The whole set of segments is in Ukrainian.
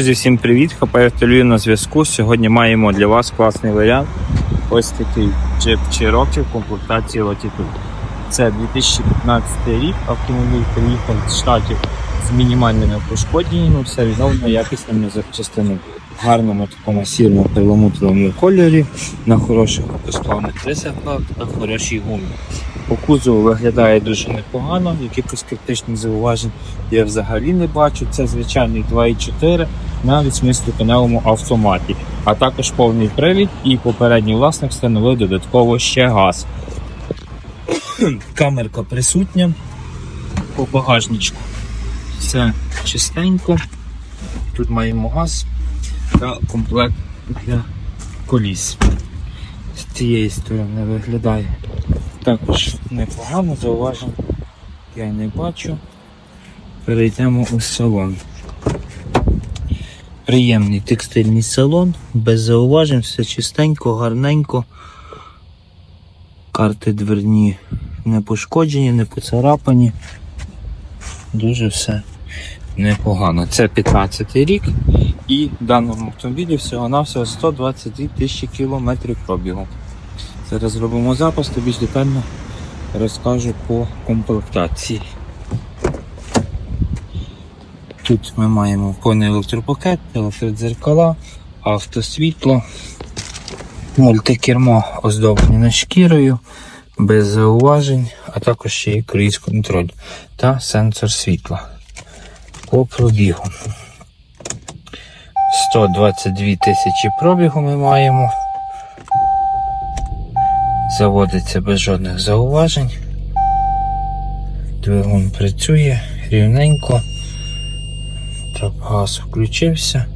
Друзі, всім привіт! ХП Автолюю на зв'язку. Сьогодні маємо для вас класний варіант. Ось такий джип Cherokee в комплектації Latitude. Це 2015 рік. Автомобіль приїхав з штатів з мінімальними пошкодженнями, все відновлено якісними запчастинами. В гарному такому сірому перламутровому кольорі, на хороших автосплавних присадках та хорошій гумі. По кузову виглядає дуже непогано, якихось критичних зауважень я взагалі не бачу. Це звичайний 2.4 на 8-ступеневому автоматі, а також повний привід і попередній власник встановив додатково ще газ. Камерка присутня по багажничку. Все чистенько. Тут маємо газ та комплект для коліс. З цієї сторони виглядає також непогано, зауважень я не бачу. Перейдемо у салон. Приємний текстильний салон, без зауважень, все чистенько, гарненько. Карти дверні не пошкоджені, не поцарапані. Дуже все непогано. Це 15 рік і в даному автомобілі всього-навсього 122 тисячі кілометрів пробігу. Зараз зробимо запис, то більш детально розкажу по комплектації. Тут ми маємо повний електропакет, електродзеркала, автосвітло, мультикермо оздоблене шкірою, без зауважень, а також ще й круїз контроль та сенсор світла. По пробігу. 122 тисячі пробігу ми маємо. Заводиться без жодних зауважень. Двигун працює рівненько. Так, газ включився.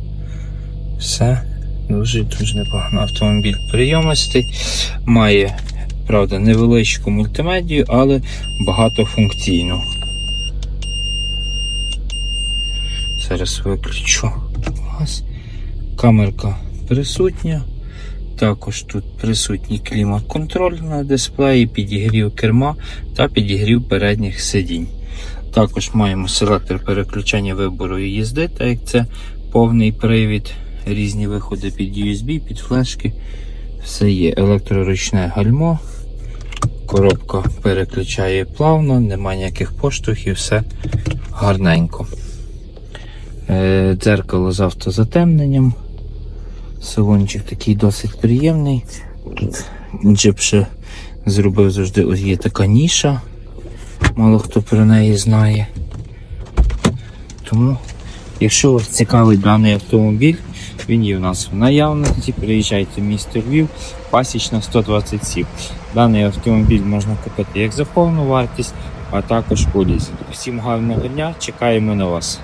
Все дуже дуже непогано. Автомобіль прийомистий. Має, правда, невеличку мультимедію, але багатофункційну. Зараз виключу газ. Камерка присутня. Також тут присутній клімат-контроль на дисплеї, підігрів керма та підігрів передніх сидінь. Також маємо селектор переключення вибору і їзди, так як це повний привід, різні виходи під USB, під флешки. Все є електроручне гальмо. Коробка переключає плавно, немає ніяких поштовхів, все гарненько. Е, Дзеркало з автозатемненням. Салончик такий досить приємний. Джип ще зробив завжди ось є така ніша. Мало хто про неї знає. Тому, якщо вас цікавий даний автомобіль, він є в нас в наявності. Приїжджайте в місто Львів, пасічна 127. Даний автомобіль можна купити як за повну вартість, а також по лізингу. Всім гарного дня, чекаємо на вас.